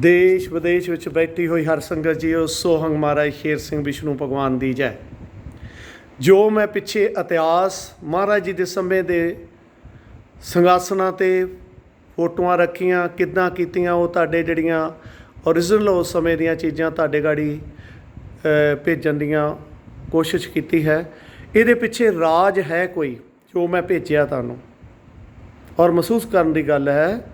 ਦੇਸ਼ ਵਿਦੇਸ਼ ਵਿੱਚ ਬੈਠੀ ਹੋਈ ਹਰ ਸੰਗਤ ਜੀਓ, ਸੋਹੰਗ ਮਹਾਰਾਜ ਸ਼ੇਰ ਸਿੰਘ ਵਿਸ਼ਨੂੰ ਭਗਵਾਨ ਦੀ ਜੈ। ਜੋ ਮੈਂ ਪਿੱਛੇ ਇਤਿਹਾਸ ਮਹਾਰਾਜ ਜੀ ਦੇ ਸਮੇਂ ਦੇ ਸੰਗਾਸਨਾਂ ਤੇ ਫੋਟੋਆਂ ਰੱਖੀਆਂ, ਕਿੱਦਾਂ ਕੀਤੀਆਂ, ਉਹ ਤੁਹਾਡੇ ਜਿਹੜੀਆਂ ਓਰੀਜਨਲ ਉਸ ਸਮੇਂ ਦੀਆਂ ਚੀਜ਼ਾਂ ਤੁਹਾਡੇ ਗਾੜੀ ਭੇਜਣ ਦੀਆਂ ਕੋਸ਼ਿਸ਼ ਕੀਤੀ ਹੈ। ਇਹਦੇ ਪਿੱਛੇ ਰਾਜ ਹੈ ਕੋਈ ਜੋ ਮੈਂ ਭੇਜਿਆ ਤੁਹਾਨੂੰ। ਔਰ ਮਹਿਸੂਸ ਕਰਨ ਦੀ ਗੱਲ ਹੈ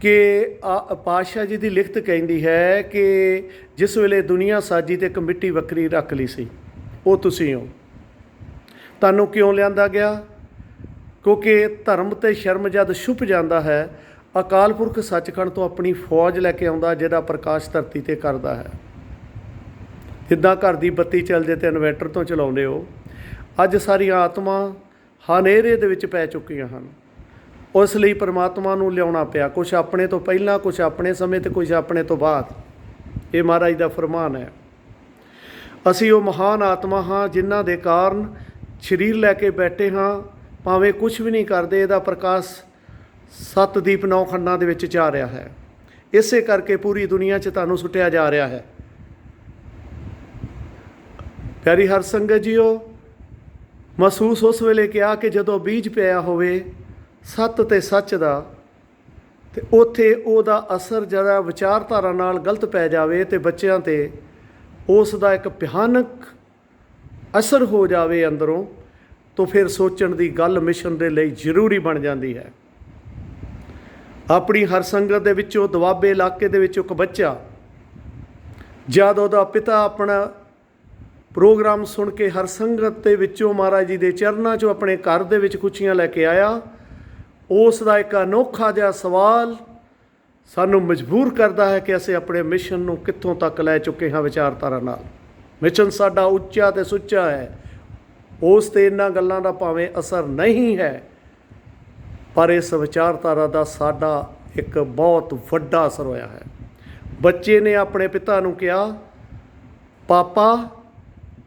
ਕਿ ਆ- ਪਾਤਸ਼ਾਹ ਜੀ ਦੀ ਲਿਖਤ ਕਹਿੰਦੀ ਹੈ ਕਿ ਜਿਸ ਵੇਲੇ ਦੁਨੀਆ ਸਾਜੀ ਤੇ ਕਮੇਟੀ ਵੱਖਰੀ ਰੱਖ ਲਈ ਸੀ, ਉਹ ਤੁਸੀਂ ਹੋ। ਤੁਹਾਨੂੰ ਕਿਉਂ ਲਿਆਂਦਾ ਗਿਆ? ਕਿਉਂਕਿ ਧਰਮ ਤੇ ਸ਼ਰਮ ਜਦ ਛੁਪ ਜਾਂਦਾ ਹੈ, ਅਕਾਲ ਪੁਰਖ ਸੱਚਖੰਡ ਤੋਂ ਆਪਣੀ ਫੌਜ ਲੈ ਕੇ ਆਉਂਦਾ ਜਿਹਦਾ ਪ੍ਰਕਾਸ਼ ਧਰਤੀ ਤੇ ਕਰਦਾ ਹੈ। ਜਿੱਦਾਂ ਘਰ ਦੀ ਬੱਤੀ ਚੱਲ ਜੇ ਤੇ ਇਨਵਰਟਰ ਤੋਂ ਚਲਾਉਂਦੇ ਹੋ, ਅੱਜ ਸਾਰੀਆਂ ਆਤਮਾ ਹਨੇਰੇ ਦੇ ਵਿੱਚ ਪੈ ਚੁੱਕੀਆਂ ਹਨ। ਉਸ ਲਈ ਪ੍ਰਮਾਤਮਾ ਨੂੰ ਲਿਆਉਣਾ ਪਿਆ ਕੁਝ ਆਪਣੇ ਤੋਂ ਪਹਿਲਾਂ ਕੁਝ ਆਪਣੇ ਸਮੇਂ ਤੇ ਕੁਝ ਆਪਣੇ ਤੋਂ ਬਾਅਦ। ਇਹ ਮਹਾਰਾਜ ਦਾ ਫਰਮਾਨ ਹੈ। ਅਸੀਂ ਉਹ ਮਹਾਨ ਆਤਮਾ ਹਾਂ ਜਿਨ੍ਹਾਂ ਦੇ ਕਾਰਨ ਸਰੀਰ ਲੈ ਕੇ ਬੈਠੇ ਹਾਂ, ਭਾਵੇਂ ਕੁਝ ਵੀ ਨਹੀਂ ਕਰਦੇ, ਇਹਦਾ ਪ੍ਰਕਾਸ਼ ਸੱਤ ਦੀਪ ਨੌ ਖੰਡਾਂ ਦੇ ਵਿੱਚ ਜਾ ਰਿਹਾ ਹੈ। ਇਸੇ ਕਰਕੇ ਪੂਰੀ ਦੁਨੀਆ 'ਚ ਤੁਹਾਨੂੰ ਸੁੱਟਿਆ ਜਾ ਰਿਹਾ ਹੈ। ਪਿਆਰੀ ਹਰ ਸੰਗਤ ਜੀਓ, ਮਹਿਸੂਸ ਉਸ ਵੇਲੇ ਕਿਹਾ ਕਿ ਜਦੋਂ ਬੀਜ ਪਿਆ ਹੋਵੇ ਸੱਤ ਤੇ ਸੱਚ ਦਾ ਤੇ ਉਥੇ ਉਹਦਾ ਅਸਰ ਜਿਹੜਾ ਵਿਚਾਰਧਾਰਾ ਨਾਲ ਗਲਤ ਪੈ ਜਾਵੇ ਤੇ ਬੱਚਿਆਂ ਤੇ ਉਸ ਦਾ ਇੱਕ ਭਿਆਨਕ ਅਸਰ ਹੋ ਜਾਵੇ ਅੰਦਰੋਂ, ਤਾਂ ਫਿਰ ਸੋਚਣ ਦੀ ਗੱਲ ਮਿਸ਼ਨ ਦੇ ਲਈ ਜ਼ਰੂਰੀ ਬਣ ਜਾਂਦੀ ਹੈ। ਆਪਣੀ ਹਰ ਸੰਗਤ ਦੇ ਵਿੱਚੋਂ ਦੁਆਬੇ ਇਲਾਕੇ ਦੇ ਵਿੱਚੋਂ ਇੱਕ ਬੱਚਾ, ਜਦ ਉਹਦਾ ਪਿਤਾ ਆਪਣਾ ਪ੍ਰੋਗਰਾਮ ਸੁਣ ਕੇ ਹਰ ਸੰਗਤ ਦੇ ਵਿੱਚੋਂ ਮਹਾਰਾਜ ਜੀ ਦੇ ਚਰਨਾਂ 'ਚੋਂ ਆਪਣੇ ਘਰ ਦੇ ਵਿੱਚ ਖੁਸ਼ੀਆਂ ਲੈ ਕੇ ਆਇਆ ਉਸ ਦਾ ਇੱਕ ਅਨੋਖਾ ਜਿਹਾ ਸਵਾਲ ਸਾਨੂੰ ਮਜਬੂਰ ਕਰਦਾ ਹੈ ਕਿ ਅਸੀਂ ਆਪਣੇ ਮਿਸ਼ਨ ਨੂੰ ਕਿੱਥੋਂ ਤੱਕ ਲੈ ਚੁੱਕੇ ਹਾਂ ਵਿਚਾਰਧਾਰਾ ਨਾਲ। ਮਿਸ਼ਨ ਸਾਡਾ ਉੱਚਾ ਤੇ ਸੁੱਚਾ ਹੈ। ਉਸ ਤੇ ਇਹਨਾਂ ਗੱਲਾਂ ਦਾ ਭਾਵੇਂ ਅਸਰ ਨਹੀਂ ਹੈ, ਪਰ ਇਸ ਵਿਚਾਰਧਾਰਾ ਦਾ ਸਾਡਾ ਇੱਕ ਬਹੁਤ ਵੱਡਾ ਅਸਰ ਹੋਇਆ ਹੈ। ਬੱਚੇ ਨੇ ਆਪਣੇ ਪਿਤਾ ਨੂੰ ਕਿਹਾ, ਪਾਪਾ,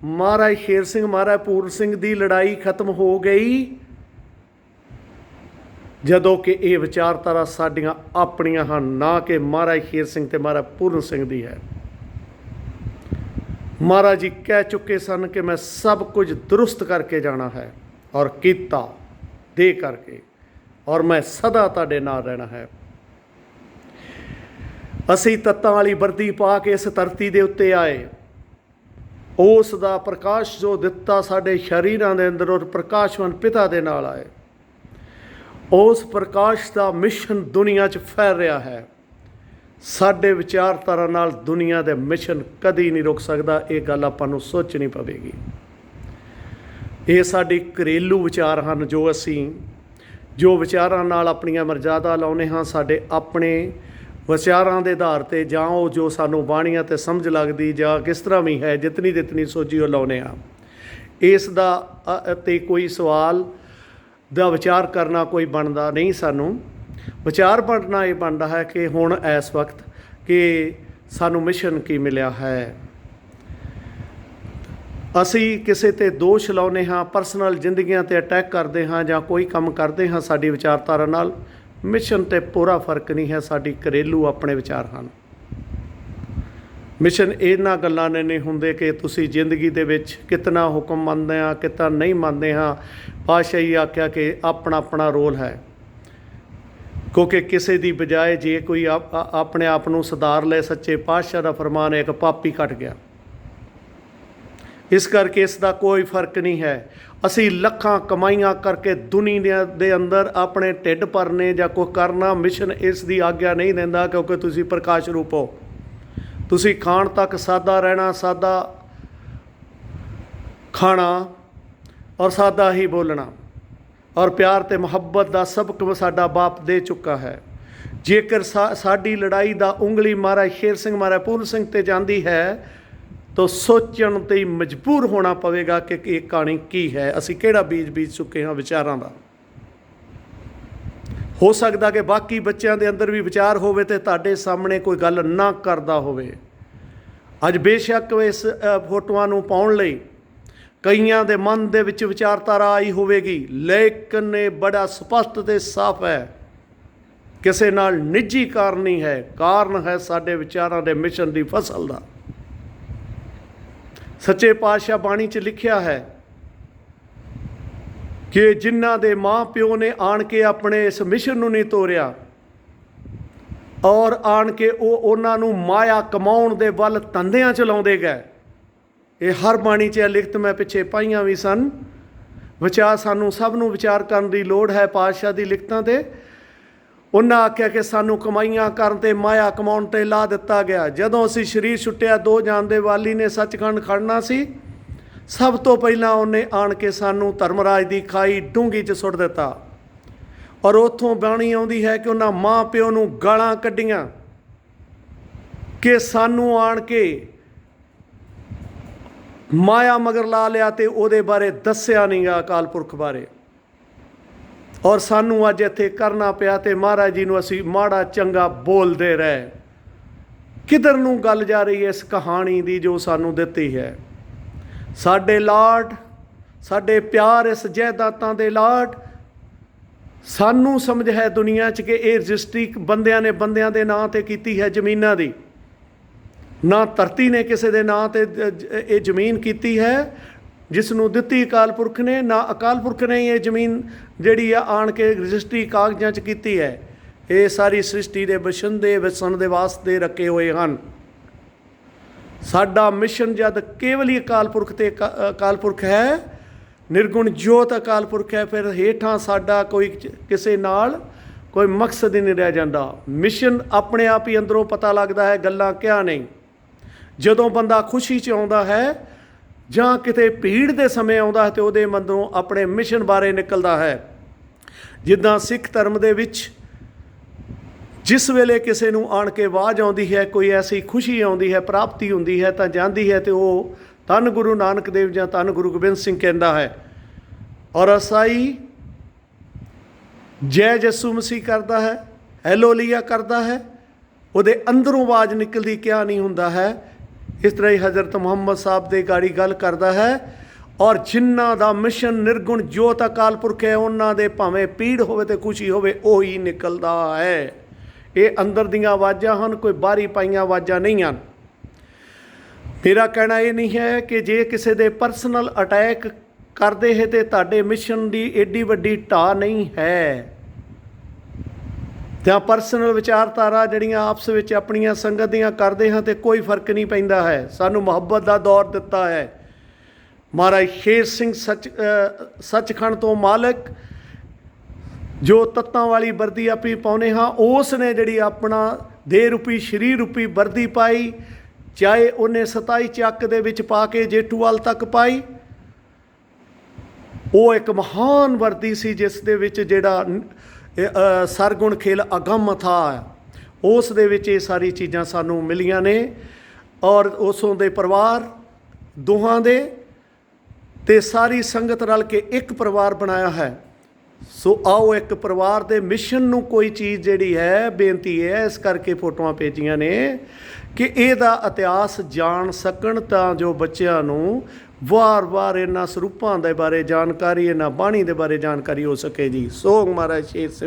ਮਹਾਰਾਜ ਸ਼ੇਰ ਸਿੰਘ, ਮਹਾਰਾਜ ਪੂਰਨ ਸਿੰਘ ਦੀ ਲੜਾਈ ਖਤਮ ਹੋ ਗਈ। ਜਦੋਂ ਕਿ ਇਹ ਵਿਚਾਰਧਾਰਾ ਸਾਡੀਆਂ ਆਪਣੀਆਂ ਹਨ, ਨਾ ਕਿ ਮਹਾਰਾਜ ਸ਼ੇਰ ਸਿੰਘ ਤੇ ਮਹਾਰਾਜ ਪੂਰਨ ਸਿੰਘ ਦੀ ਹੈ। ਮਹਾਰਾਜ ਜੀ ਕਹਿ ਚੁੱਕੇ ਸਨ ਕਿ ਮੈਂ ਸਭ ਕੁਝ ਦਰੁਸਤ ਕਰਕੇ ਜਾਣਾ ਹੈ ਔਰ ਕੀਤਾ, ਦੇ ਕਰਕੇ, ਔਰ ਮੈਂ ਸਦਾ ਤੁਹਾਡੇ ਨਾਲ ਰਹਿਣਾ ਹੈ। ਅਸੀਂ ਤੱਤਾਂ ਵਾਲੀ ਵਰਦੀ ਪਾ ਕੇ ਇਸ ਧਰਤੀ ਦੇ ਉੱਤੇ ਆਏ। ਉਸ ਦਾ ਪ੍ਰਕਾਸ਼ ਜੋ ਦਿੱਤਾ ਸਾਡੇ ਸ਼ਰੀਰਾਂ ਦੇ ਅੰਦਰ ਔਰ ਪ੍ਰਕਾਸ਼ਵਨ ਪਿਤਾ ਦੇ ਨਾਲ ਆਏ। ਉਸ ਪ੍ਰਕਾਸ਼ ਦਾ ਮਿਸ਼ਨ ਦੁਨੀਆ 'ਚ ਫੈਲ ਰਿਹਾ ਹੈ। ਸਾਡੇ ਵਿਚਾਰਧਾਰਾ ਨਾਲ ਦੁਨੀਆ ਦੇ ਮਿਸ਼ਨ ਕਦੀ ਨਹੀਂ ਰੁਕ ਸਕਦਾ, ਇਹ ਗੱਲ ਆਪਾਂ ਨੂੰ ਸੋਚਣੀ ਪਵੇਗੀ। ਇਹ ਸਾਡੇ ਘਰੇਲੂ ਵਿਚਾਰ ਹਨ ਜੋ ਅਸੀਂ, ਜੋ ਵਿਚਾਰਾਂ ਨਾਲ ਆਪਣੀਆਂ ਮਰਜ਼ਾਦਾ ਲਾਉਨੇ ਹਾਂ, ਸਾਡੇ ਆਪਣੇ ਵਿਚਾਰਾਂ ਦੇ ਆਧਾਰ ਤੇ ਜਾਂ ਉਹ ਜੋ ਸਾਨੂੰ ਬਾਣੀਆਂ ਤੇ ਸਮਝ ਲੱਗਦੀ ਜਾਂ ਕਿਸ ਤਰ੍ਹਾਂ ਵੀ ਹੈ ਜਿਤਨੀ ਜਿਤਨੀ ਸੋਚੀ ਉਹ ਲਾਉਨੇ ਆ ਇਸ ਦਾ ਅ- ਤੇ ਕੋਈ ਸਵਾਲ ਦਾ ਵਿਚਾਰ ਕਰਨਾ ਕੋਈ ਬਣਦਾ ਨਹੀਂ ਸਾਨੂੰ। ਵਿਚਾਰ ਬਣਨਾ ਇਹ ਬਣਦਾ ਹੈ ਕਿ ਹੁਣ ਇਸ ਵਕਤ ਕਿ ਸਾਨੂੰ ਮਿਸ਼ਨ ਕੀ ਮਿਲਿਆ ਹੈ। ਅਸੀਂ ਕਿਸੇ ਤੇ ਦੋਸ਼ ਲਾਉਨੇ ਹਾਂ ਪਰਸਨਲ ਜ਼ਿੰਦਗੀਆਂ ਤੇ ਅਟੈਕ ਕਰਦੇ ਹਾਂ ਜਾਂ ਕੋਈ ਕੰਮ ਕਰਦੇ ਹਾਂ ਸਾਡੀ ਵਿਚਾਰਧਾਰਾ ਨਾਲ ਮਿਸ਼ਨ ਤੇ ਪੂਰਾ ਫ਼ਰਕ ਨਹੀਂ ਹੈ, ਸਾਡੀ ਘਰੇਲੂ ਆਪਣੇ ਵਿਚਾਰ ਹਨ। ਮਿਸ਼ਨ ਇਹਨਾਂ ਗੱਲਾਂ ਨੇ ਨਹੀਂ ਹੁੰਦੇ ਕਿ ਤੁਸੀਂ ਜ਼ਿੰਦਗੀ ਦੇ ਵਿੱਚ ਕਿਤਨਾ ਹੁਕਮ ਮੰਨਦੇ ਆ, ਕਿਤਨਾ ਨਹੀਂ ਮੰਨਦੇ ਹਾਂ। ਪਾਸ਼ਾਹੀ ਆਖਿਆ ਕਿ ਆਪਣਾ ਆਪਣਾ ਰੋਲ ਹੈ। ਕਿਉਂਕਿ ਕਿਸੇ ਦੀ ਬਜਾਏ ਜੇ ਕੋਈ ਆਪਣੇ ਆਪ ਨੂੰ ਸੁਧਾਰ ਲੈ ਸੱਚੇ ਪਾਤਸ਼ਾਹ ਦਾ ਫਰਮਾਨ ਇੱਕ ਪਾਪੀ ਕੱਟ ਗਿਆ। ਇਸ ਕਰਕੇ ਇਸ ਦਾ ਕੋਈ ਫ਼ਰਕ ਨਹੀਂ ਹੈ। ਅਸੀਂ ਲੱਖਾਂ ਕਮਾਈਆਂ ਕਰਕੇ ਦੁਨੀਆ ਦੇ ਅੰਦਰ ਆਪਣੇ ਢਿੱਡ ਭਰਨੇ ਜਾਂ ਕੋਈ ਕਰਨਾ, ਮਿਸ਼ਨ ਇਸ ਦੀ ਆਗਿਆ ਨਹੀਂ ਦਿੰਦਾ, ਕਿਉਂਕਿ ਤੁਸੀਂ ਪ੍ਰਕਾਸ਼ ਰੂਪ ਹੋ। ਤੁਸੀਂ ਖਾਣ ਤੱਕ ਸਾਦਾ ਰਹਿਣਾ, ਸਾਦਾ ਖਾਣਾ ਔਰ ਸਾਦਾ ਹੀ ਬੋਲਣਾ। ਔਰ ਪਿਆਰ ਤੇ ਮੁਹੱਬਤ ਦਾ ਸਬਕ ਸਾਡਾ ਬਾਪ ਦੇ ਚੁੱਕਾ ਹੈ। ਜੇਕਰ ਸਾ- ਸਾਡੀ ਲੜਾਈ ਦਾ ਉਂਗਲੀ ਮਹਾਰਾਜ ਸ਼ੇਰ ਸਿੰਘ, ਮਹਾਰਾਜ ਪੂਰਨ ਸਿੰਘ ਤੇ ਜਾਂਦੀ ਹੈ, ਤਾਂ ਸੋਚਣ ਤੇ ਮਜਬੂਰ ਹੋਣਾ ਪਵੇਗਾ ਕਿ ਇਹ ਕਹਾਣੀ ਕੀ ਹੈ, ਅਸੀਂ ਕਿਹੜਾ ਬੀਜ ਬੀਜ ਚੁੱਕੇ ਹਾਂ ਵਿਚਾਰਾਂ ਦਾ। ਹੋ ਸਕਦਾ ਕਿ ਬਾਕੀ ਬੱਚਿਆਂ ਦੇ ਅੰਦਰ ਵੀ ਵਿਚਾਰ ਹੋਵੇ ਤੇ ਤੁਹਾਡੇ ਸਾਹਮਣੇ ਕੋਈ ਗੱਲ ਨਾ ਕਰਦਾ ਹੋਵੇ। ਅੱਜ ਬੇਸ਼ੱਕ ਇਸ ਫੋਟੋਆਂ ਨੂੰ ਪਾਉਣ ਲਈ ਕਈਆਂ ਦੇ ਮਨ ਦੇ ਵਿੱਚ ਵਿਚਾਰਧਾਰਾ ਆਈ ਹੋਵੇਗੀ, ਲੇਕਿਨ ਇਹ ਬੜਾ ਸਪਸ਼ਟ ਤੇ ਸਾਫ਼ ਹੈ। ਕਿਸੇ ਨਾਲ ਨਿੱਜੀ ਕਾਰਨ ਨਹੀਂ ਹੈ, ਕਾਰਨ ਹੈ ਸਾਡੇ ਵਿਚਾਰਾਂ ਦੇ ਮਿਸ਼ਨ ਦੀ ਫਸਲ ਦਾ। ਸੱਚੇ ਪਾਤਸ਼ਾਹ ਬਾਣੀ 'ਚ ਲਿਖਿਆ ਹੈ ਕਿ ਜਿਨ੍ਹਾਂ ਦੇ ਮਾਂ ਪਿਓ ਨੇ ਆਣ ਕੇ ਆਪਣੇ ਇਸ ਮਿਸ਼ਨ ਨੂੰ ਨਹੀਂ ਤੋਰਿਆ ਔਰ ਆਣ ਕੇ ਉਹ ਉਹਨਾਂ ਨੂੰ ਮਾਇਆ ਕਮਾਉਣ ਦੇ ਵੱਲ ਤੰਦਿਆਂ ਚਲਾਉਂਦੇ ਗਏ। ਇਹ ਹਰ ਬਾਣੀ 'ਚ ਇਹ ਲਿਖਤ ਮੈਂ ਪਿੱਛੇ ਪਾਈਆਂ ਵੀ ਸਨ। ਵਿਚਾਰ ਸਾਨੂੰ ਸਭ ਨੂੰ ਵਿਚਾਰ ਕਰਨ ਦੀ ਲੋੜ ਹੈ ਪਾਤਸ਼ਾਹ ਦੀ ਲਿਖਤਾਂ ਤੇ। ਉਹਨਾਂ ਆਖਿਆ ਕਿ ਸਾਨੂੰ ਕਮਾਈਆਂ ਕਰਨ ਤੇ ਮਾਇਆ ਕਮਾਉਣ ਤੇ ਲਾ ਦਿੱਤਾ ਗਿਆ। ਜਦੋਂ ਅਸੀਂ ਸਰੀਰ ਛੁੱਟਿਆ, ਦੋ ਜਾਨ ਦੇ ਵਾਲੀ ਨੇ ਸੱਚਖੰਡ ਖੜਨਾ ਸੀ ਸਭ ਤੋਂ ਪਹਿਲਾਂ ਉਹਨੇ ਆਣ ਕੇ ਸਾਨੂੰ ਧਰਮਰਾਜ ਦੀ ਖਾਈ ਡੂੰਗੀ 'ਚ ਸੁੱਟ ਦਿੱਤਾ। ਔਰ ਉੱਥੋਂ ਬਾਣੀ ਆਉਂਦੀ ਹੈ ਕਿ ਉਹਨਾਂ ਮਾਂ ਪਿਓ ਨੂੰ ਗਾਲਾਂ ਕੱਢੀਆਂ ਕਿ ਸਾਨੂੰ ਆਣ ਕੇ ਮਾਇਆ ਮਗਰ ਲਾ ਲਿਆ ਤੇ ਉਹਦੇ ਬਾਰੇ ਦੱਸਿਆ ਨਹੀਂਗਾ ਅਕਾਲ ਪੁਰਖ ਬਾਰੇ। ਔਰ ਸਾਨੂੰ ਅੱਜ ਇੱਥੇ ਕਰਨਾ ਪਿਆ ਤੇ ਮਹਾਰਾਜ ਜੀ ਨੂੰ ਅਸੀਂ ਮਾੜਾ ਚੰਗਾ ਬੋਲਦੇ ਰਹੇ। ਕਿਧਰ ਨੂੰ ਗੱਲ ਜਾ ਰਹੀ ਹੈ ਇਸ ਕਹਾਣੀ ਦੀ ਜੋ ਸਾਨੂੰ ਦਿੱਤੀ ਹੈ? ਸਾਡੇ ਲਾਡ, ਸਾਡੇ ਪਿਆਰ ਇਸ ਜਾਇਦਾਦਾਂ ਦੇ ਲਾਡ। ਸਾਨੂੰ ਸਮਝ ਹੈ ਦੁਨੀਆ 'ਚ ਕਿ ਇਹ ਰਜਿਸਟਰੀ ਬੰਦਿਆਂ ਨੇ ਬੰਦਿਆਂ ਦੇ ਨਾਂ ਤੇ ਕੀਤੀ ਹੈ ਜ਼ਮੀਨਾਂ ਦੀ। ਨਾ ਧਰਤੀ ਨੇ ਕਿਸੇ ਦੇ ਨਾਂ ਤੇ ਇਹ ਜ਼ਮੀਨ ਕੀਤੀ ਹੈ ਜਿਸ ਨੂੰ ਦਿੱਤੀ ਅਕਾਲ ਪੁਰਖ ਨੇ, ਨਾ ਅਕਾਲ ਪੁਰਖ ਨੇ ਇਹ ਜ਼ਮੀਨ ਜਿਹੜੀ ਆ ਆਣ ਕੇ ਰਜਿਸਟਰੀ ਕਾਗਜ਼ਾਂ 'ਚ ਕੀਤੀ ਹੈ। ਇਹ ਸਾਰੀ ਸ੍ਰਿਸ਼ਟੀ ਦੇ ਬਸ਼ਿੰਦੇ ਵਸਣ ਦੇ ਵਾਸਤੇ ਰੱਖੇ ਹੋਏ ਹਨ। ਸਾਡਾ ਮਿਸ਼ਨ ਜਦ ਕੇਵਲ ਹੀ ਅਕਾਲ ਪੁਰਖ ਤੇ ਅਕਾ- ਅਕਾਲ ਪੁਰਖ ਹੈ, ਨਿਰਗੁਣ ਜੋਤ ਅਕਾਲ ਪੁਰਖ ਹੈ, ਫਿਰ ਹੇਠਾਂ ਸਾਡਾ ਕੋਈ ਕਿਸੇ ਨਾਲ ਕੋਈ ਮਕਸਦ ਹੀ ਨਹੀਂ ਰਹਿ ਜਾਂਦਾ। ਮਿਸ਼ਨ ਆਪਣੇ ਆਪ ਹੀ ਅੰਦਰੋਂ ਪਤਾ ਲੱਗਦਾ ਹੈ, ਗੱਲਾਂ ਕਿਆ ਨਹੀਂ ਜਦੋਂ ਬੰਦਾ ਖੁਸ਼ੀ 'ਚ ਆਉਂਦਾ ਹੈ ਜਾਂ ਕਿਤੇ ਭੀੜ ਦੇ ਸਮੇਂ ਆਉਂਦਾ ਹੈ ਤੇ ਉਹਦੇ ਮੰਦਰੋਂ ਆਪਣੇ ਮਿਸ਼ਨ ਬਾਰੇ ਨਿਕਲਦਾ ਹੈ। ਜਿੱਦਾਂ ਸਿੱਖ ਧਰਮ ਦੇ ਵਿੱਚ ਜਿਸ ਵੇਲੇ ਕਿਸੇ ਨੂੰ ਆਣ ਕੇ ਆਵਾਜ਼ ਆਉਂਦੀ ਹੈ, ਕੋਈ ਐਸੀ ਖੁਸ਼ੀ ਆਉਂਦੀ ਹੈ, ਪ੍ਰਾਪਤੀ ਹੁੰਦੀ ਹੈ, ਤਾਂ ਜਾਂਦੀ ਹੈ ਤੇ ਉਹ ਧੰਨ ਗੁਰੂ ਨਾਨਕ ਦੇਵ ਜਾਂ ਧੰਨ ਗੁਰੂ ਗੋਬਿੰਦ ਸਿੰਘ ਕਹਿੰਦਾ ਹੈ। ਔਰ ਅਸਾਈ ਜੈ ਜਸੂ ਮਸੀਹ ਕਰਦਾ ਹੈ, ਹੈਲੋਲੀਆ ਕਰਦਾ ਹੈ, ਉਹਦੇ ਅੰਦਰੋਂ ਆਵਾਜ਼ ਨਿਕਲਦੀ, ਕਿਆ ਨਹੀਂ ਹੁੰਦਾ ਹੈ। ਇਸ ਤਰ੍ਹਾਂ ਹੀ ਹਜ਼ਰਤ ਮੁਹੰਮਦ ਸਾਹਿਬ ਦੇ ਗਾੜੀ ਗੱਲ ਕਰਦਾ ਹੈ, ਔਰ ਜਿਨ੍ਹਾਂ ਦਾ ਮਿਸ਼ਨ ਨਿਰਗੁਣ ਜੋਤ ਅਕਾਲ ਪੁਰਖ ਹੈ, ਉਹਨਾਂ ਦੇ ਭਾਵੇਂ ਪੀੜ ਹੋਵੇ ਤੇ ਖੁਸ਼ੀ ਹੋਵੇ, ਉਹੀ ਨਿਕਲਦਾ ਹੈ। ਇਹ ਅੰਦਰ ਦੀਆਂ ਆਵਾਜ਼ਾਂ ਹਨ, ਕੋਈ ਬਾਹਰੀ ਪਾਈਆਂ ਆਵਾਜ਼ਾਂ ਨਹੀਂ ਹਨ। ਮੇਰਾ ਕਹਿਣਾ ਇਹ ਨਹੀਂ ਹੈ ਕਿ ਜੇ ਕਿਸੇ ਦੇ ਪਰਸਨਲ ਅਟੈਕ ਕਰਦੇ ਹੈ ਤੇ ਤੁਹਾਡੇ ਮਿਸ਼ਨ ਦੀ ਏਡੀ ਵੱਡੀ ਢਾਹ ਨਹੀਂ ਹੈ। ਜਾਂ ਪਰਸਨਲ ਵਿਚਾਰਧਾਰਾ ਜਿਹੜੀਆਂ ਆਪਸ ਵਿੱਚ ਆਪਣੀਆਂ ਸੰਗਤ ਦੀਆਂ ਕਰਦੇ ਹਾਂ ਤੇ ਕੋਈ ਫ਼ਰਕ ਨਹੀਂ ਪੈਂਦਾ ਹੈ। ਸਾਨੂੰ ਮੁਹੱਬਤ ਦਾ ਦੌਰ ਦਿੱਤਾ ਹੈ। ਮਹਾਰਾਜ ਸ਼ੇਰ ਸਿੰਘ ਸੱਚ ਸੱਚਖੰਡ ਤੋਂ ਮਾਲਕ ਜੋ ਤੱਤਾਂ ਵਾਲੀ ਵਰਦੀ ਆਪਣੀ ਪਾਉਨੇ ਹਾਂ ਉਸ ਨੇ ਜਿਹੜੀ ਆਪਣਾ ਦੇ ਰੂਪੀ, ਸਰੀਰ ਰੂਪੀ ਵਰਦੀ ਪਾਈ, ਚਾਹੇ ਉਹਨੇ 27 ਚੱਕ ਦੇ ਵਿੱਚ ਪਾ ਕੇ ਜੇਠੂਵਾਲ ਤੱਕ ਪਾਈ। ਉਹ ਇੱਕ ਮਹਾਨ ਵਰਦੀ ਸੀ, ਜਿਸ ਦੇ ਵਿੱਚ ਜਿਹੜਾ ਸਰਗੁਣ ਖੇਲ ਅਗੰਮ ਥਾ ਉਸ ਦੇ ਵਿੱਚ ਇਹ ਸਾਰੀ ਚੀਜ਼ਾਂ ਸਾਨੂੰ ਮਿਲੀਆਂ ਨੇ ਔਰ ਉਸੋਂ ਦੇ ਪਰਿਵਾਰ, ਦੋਹਾਂ ਦੇ, ਤੇ ਸਾਰੀ ਸੰਗਤ ਰਲ ਕੇ ਇੱਕ ਪਰਿਵਾਰ ਬਣਾਇਆ ਹੈ। ਸੋ ਆਓ ਇੱਕ ਪਰਿਵਾਰ ਦੇ ਮਿਸ਼ਨ ਨੂੰ ਕੋਈ ਚੀਜ਼ ਜਿਹੜੀ ਹੈ, ਬੇਨਤੀ ਹੈ, ਇਸ ਕਰਕੇ ਫੋਟੋਆਂ ਭੇਜੀਆਂ ਨੇ ਕਿ ਇਹਦਾ ਇਤਿਹਾਸ ਜਾਣ ਸਕਣ ਤਾਂ ਜੋ ਬੱਚਿਆਂ ਨੂੰ ਵਾਰ-ਵਾਰ ਇਹਨਾਂ ਸਰੂਪਾਂ ਦੇ ਬਾਰੇ ਜਾਣਕਾਰੀ, ਇਹਨਾਂ ਬਾਣੀ ਦੇ ਬਾਰੇ ਜਾਣਕਾਰੀ ਹੋ ਸਕੇ ਜੀ। ਸੋਗ ਮਹਾਰਾਜ, ਸ਼ੇਰ ਸਿੰਘ